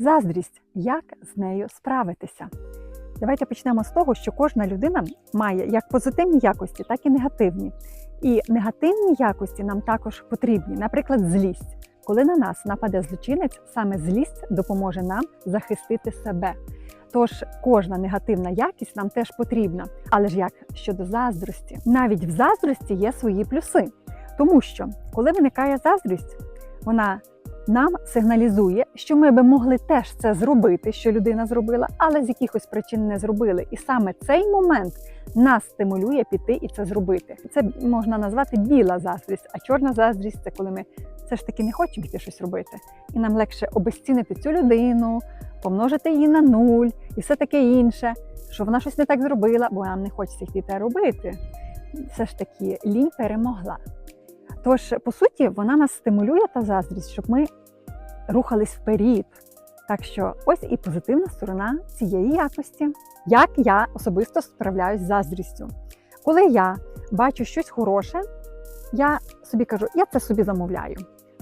Заздрість. Як з нею справитися? Давайте почнемо з того, що кожна людина має як позитивні якості, так і негативні. І негативні якості нам також потрібні, наприклад, злість. Коли на нас нападе злочинець, саме злість допоможе нам захистити себе. Тож кожна негативна якість нам теж потрібна. Але ж як щодо заздрості, навіть в заздрості є свої плюси, тому що коли виникає заздрість, вона нам сигналізує, що ми би могли теж це зробити, що людина зробила, але з якихось причин не зробили. І саме цей момент нас стимулює піти і це зробити. Це можна назвати біла заздрість, а чорна заздрість це коли ми все ж таки не хочемо йти щось робити. І нам легше обезцінити цю людину, помножити її на нуль і все таке інше, що вона щось не так зробила, бо нам не хочеться йти те робити. Все ж таки лінь перемогла. Тож, по суті, вона нас стимулює та заздрість, щоб ми рухались вперед. Так що ось і позитивна сторона цієї якості. Як я особисто справляюсь з заздрістю. Коли я бачу щось хороше, я собі кажу, я це собі замовляю.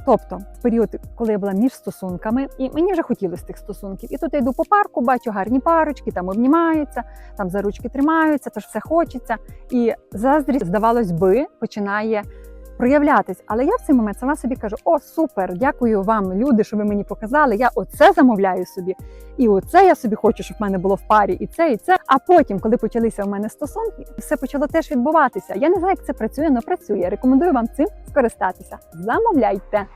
Тобто, в період, коли я була між стосунками, і мені вже хотілося тих стосунків. І тут я йду по парку, бачу гарні парочки, там обнімаються, там за ручки тримаються, тож все хочеться. І заздрість, здавалось би, починає проявлятись. Але я в цей момент сама собі кажу: о, супер! Дякую вам, люди, що ви мені показали. Я оце замовляю собі, і оце я собі хочу, щоб в мене було в парі, і це, і це. А потім, коли почалися в мене стосунки, все почало теж відбуватися. Я не знаю, як це працює, але працює. Рекомендую вам цим скористатися. Замовляйте.